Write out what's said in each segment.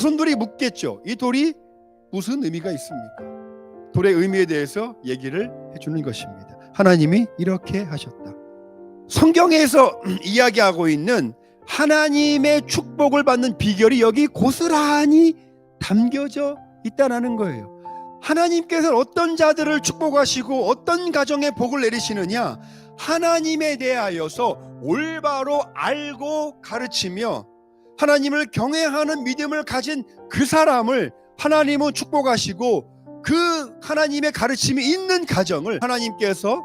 자손들이 묻겠죠. 이 돌이 무슨 의미가 있습니까? 돌의 의미에 대해서 얘기를 해주는 것입니다. 하나님이 이렇게 하셨다. 성경에서 이야기하고 있는 하나님의 축복을 받는 비결이 여기 고스란히 담겨져 있다라는 거예요. 하나님께서 어떤 자들을 축복하시고 어떤 가정에 복을 내리시느냐 하나님에 대하여서 올바로 알고 가르치며 하나님을 경외하는 믿음을 가진 그 사람을 하나님은 축복하시고 그 하나님의 가르침이 있는 가정을 하나님께서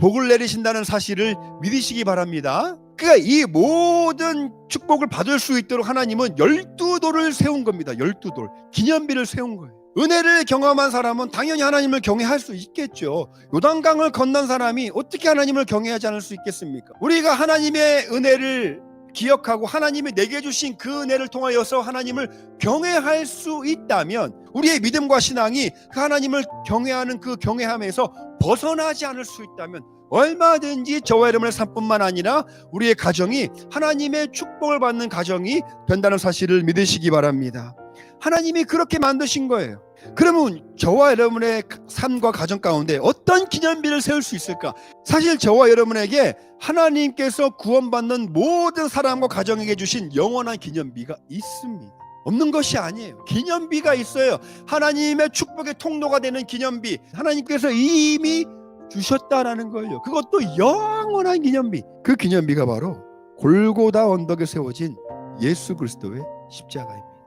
복을 내리신다는 사실을 믿으시기 바랍니다. 그러니까 이 모든 축복을 받을 수 있도록 하나님은 열두 돌을 세운 겁니다. 열두 돌 기념비를 세운 거예요. 은혜를 경험한 사람은 당연히 하나님을 경외할 수 있겠죠. 요단강을 건넌 사람이 어떻게 하나님을 경외하지 않을 수 있겠습니까? 우리가 하나님의 은혜를 기억하고 하나님이 내게 주신 그 은혜를 통하여서 하나님을 경외할 수 있다면 우리의 믿음과 신앙이 그 하나님을 경외하는 그 경외함에서 벗어나지 않을 수 있다면 얼마든지 저와 여러분의 삶뿐만 아니라 우리의 가정이 하나님의 축복을 받는 가정이 된다는 사실을 믿으시기 바랍니다. 하나님이 그렇게 만드신 거예요. 그러면 저와 여러분의 삶과 가정 가운데 어떤 기념비를 세울 수 있을까? 사실 저와 여러분에게 하나님께서 구원받는 모든 사람과 가정에게 주신 영원한 기념비가 있습니다. 없는 것이 아니에요. 기념비가 있어요. 하나님의 축복의 통로가 되는 기념비. 하나님께서 이미 주셨다라는 거예요. 그것도 영원한 기념비. 그 기념비가 바로 골고다 언덕에 세워진 예수 그리스도의 십자가입니다.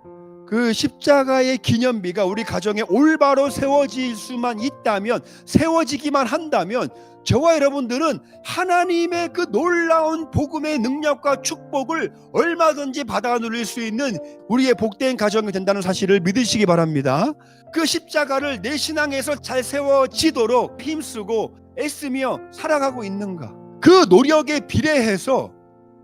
그 십자가의 기념비가 우리 가정에 올바로 세워질 수만 있다면 세워지기만 한다면 저와 여러분들은 하나님의 그 놀라운 복음의 능력과 축복을 얼마든지 받아 누릴 수 있는 우리의 복된 가정이 된다는 사실을 믿으시기 바랍니다. 그 십자가를 내 신앙에서 잘 세워지도록 힘쓰고 애쓰며 살아가고 있는가? 그 노력에 비례해서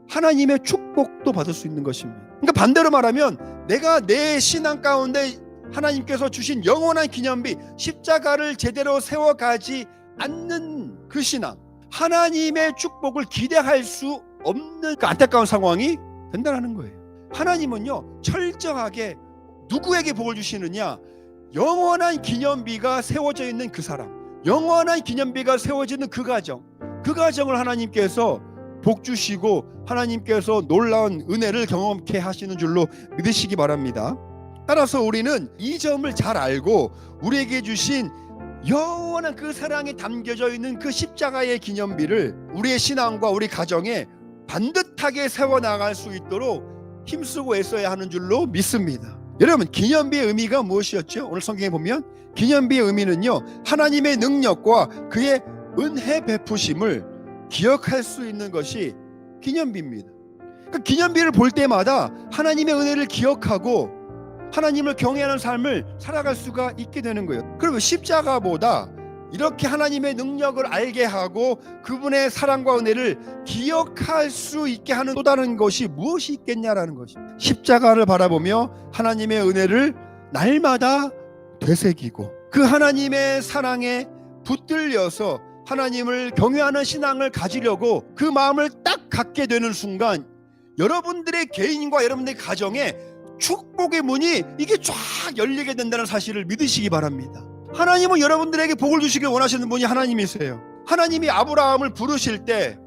하나님의 축복도 받을 수 있는 것입니다. 그러니까 반대로 말하면 내가 내 신앙 가운데 하나님께서 주신 영원한 기념비 십자가를 제대로 세워가지 않는 그 신앙 하나님의 축복을 기대할 수 없는 그 안타까운 상황이 된다는 거예요. 하나님은요 철저하게 누구에게 복을 주시느냐 영원한 기념비가 세워져 있는 그 사람 영원한 기념비가 세워지는 그 가정 그 가정을 하나님께서 복 주시고 하나님께서 놀라운 은혜를 경험케 하시는 줄로 믿으시기 바랍니다. 따라서 우리는 이 점을 잘 알고 우리에게 주신 영원한 그 사랑에 담겨져 있는 그 십자가의 기념비를 우리의 신앙과 우리 가정에 반듯하게 세워 나갈 수 있도록 힘쓰고 애써야 하는 줄로 믿습니다. 여러분 기념비의 의미가 무엇이었죠? 오늘 성경에 보면 기념비의 의미는요 하나님의 능력과 그의 은혜 베푸심을 기억할 수 있는 것이 기념비입니다. 그 기념비를 볼 때마다 하나님의 은혜를 기억하고 하나님을 경외하는 삶을 살아갈 수가 있게 되는 거예요. 그리고 십자가보다 이렇게 하나님의 능력을 알게 하고 그분의 사랑과 은혜를 기억할 수 있게 하는 또 다른 것이 무엇이 있겠냐라는 것입니다. 십자가를 바라보며 하나님의 은혜를 날마다 되새기고 그 하나님의 사랑에 붙들려서 하나님을 경외하는 신앙을 가지려고 그 마음을 딱 갖게 되는 순간 여러분들의 개인과 여러분들의 가정에 축복의 문이 이게 쫙 열리게 된다는 사실을 믿으시기 바랍니다. 하나님은 여러분들에게 복을 주시길 원하시는 분이 하나님이세요. 하나님이 아브라함을 부르실 때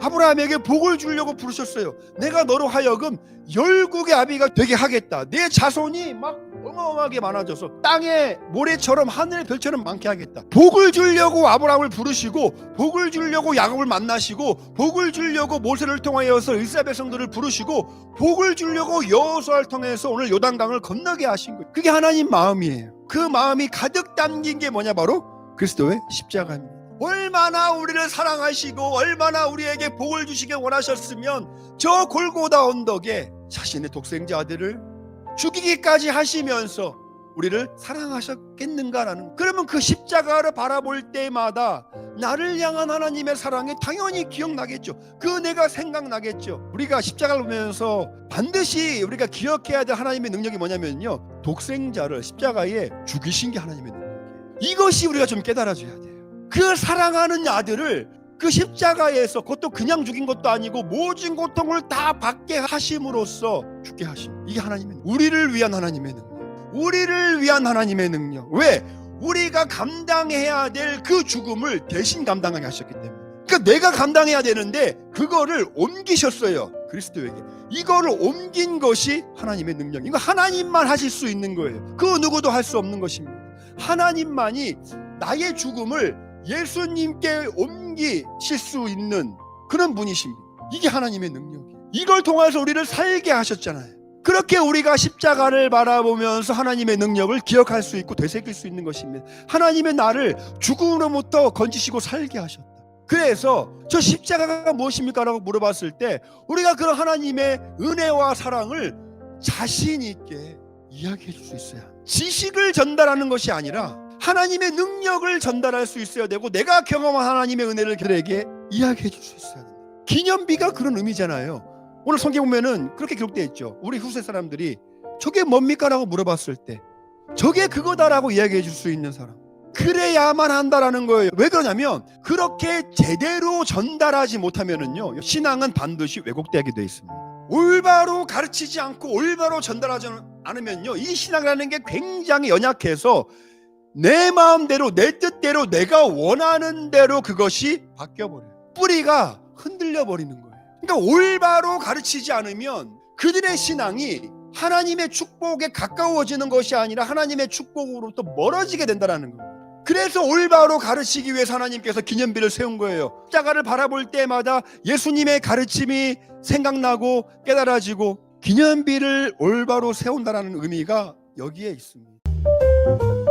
아브라함에게 복을 주려고 부르셨어요. 내가 너로 하여금 열국의 아비가 되게 하겠다. 내 자손이 막 어마어마하게 많아져서 땅에 모래처럼 하늘의 별처럼 많게 하겠다. 복을 주려고 아브라함을 부르시고 복을 주려고 야곱을 만나시고 복을 주려고 모세를 통하여서 이스라엘 백성들을 부르시고 복을 주려고 여호수아를 통해서 오늘 요단강을 건너게 하신 거예요. 그게 하나님 마음이에요. 그 마음이 가득 담긴 게 뭐냐 바로 그리스도의 십자가입니다. 얼마나 우리를 사랑하시고 얼마나 우리에게 복을 주시길 원하셨으면 저 골고다 언덕에 자신의 독생자 아들을 죽이기까지 하시면서 우리를 사랑하셨겠는가라는 그러면 그 십자가를 바라볼 때마다 나를 향한 하나님의 사랑이 당연히 기억나겠죠. 그 은혜가 생각나겠죠. 우리가 십자가를 보면서 반드시 우리가 기억해야 될 하나님의 능력이 뭐냐면요. 독생자를 십자가에 죽이신 게 하나님의 능력이에요. 이것이 우리가 좀 깨달아줘야 돼요. 그 사랑하는 아들을 그 십자가에서 그것도 그냥 죽인 것도 아니고 모든 고통을 다 받게 하심으로써 죽게 하심. 이게 하나님의 우리를 위한 하나님의 능력. 우리를 위한 하나님의 능력. 왜? 우리가 감당해야 될 그 죽음을 대신 감당하게 하셨기 때문에. 그러니까 내가 감당해야 되는데 그거를 옮기셨어요. 그리스도에게. 이거를 옮긴 것이 하나님의 능력. 이거 하나님만 하실 수 있는 거예요. 그 누구도 할 수 없는 것입니다. 하나님만이 나의 죽음을 예수님께 옮 기실 수 있는 그런 분이십니다. 이게 하나님의 능력이에요. 이걸 통해서 우리를 살게 하셨잖아요. 그렇게 우리가 십자가를 바라보면서 하나님의 능력을 기억할 수 있고 되새길 수 있는 것입니다. 하나님의 나를 죽음으로부터 건지시고 살게 하셨다. 그래서 저 십자가가 무엇입니까? 라고 물어봤을 때 우리가 그런 하나님의 은혜와 사랑을 자신 있게 이야기해 줄 수 있어야. 지식을 전달하는 것이 아니라 하나님의 능력을 전달할 수 있어야 되고 내가 경험한 하나님의 은혜를 그들에게 이야기해 줄 수 있어야 됩니다. 기념비가 그런 의미잖아요. 오늘 성경 보면은 그렇게 기록되어 있죠. 우리 후세 사람들이 저게 뭡니까? 라고 물어봤을 때 저게 그거다라고 이야기해 줄 수 있는 사람. 그래야만 한다라는 거예요. 왜 그러냐면 그렇게 제대로 전달하지 못하면은요 신앙은 반드시 왜곡되게 돼 있습니다. 올바로 가르치지 않고 올바로 전달하지 않으면요 이 신앙이라는 게 굉장히 연약해서 내 마음대로 내 뜻대로 내가 원하는 대로 그것이 바뀌어 버려요. 뿌리가 흔들려 버리는 거예요. 그러니까 올바로 가르치지 않으면 그들의 신앙이 하나님의 축복에 가까워지는 것이 아니라 하나님의 축복으로부터 멀어지게 된다는 거예요. 그래서 올바로 가르치기 위해서 하나님께서 기념비를 세운 거예요. 십자가를 바라볼 때마다 예수님의 가르침이 생각나고 깨달아지고 기념비를 올바로 세운다라는 의미가 여기에 있습니다.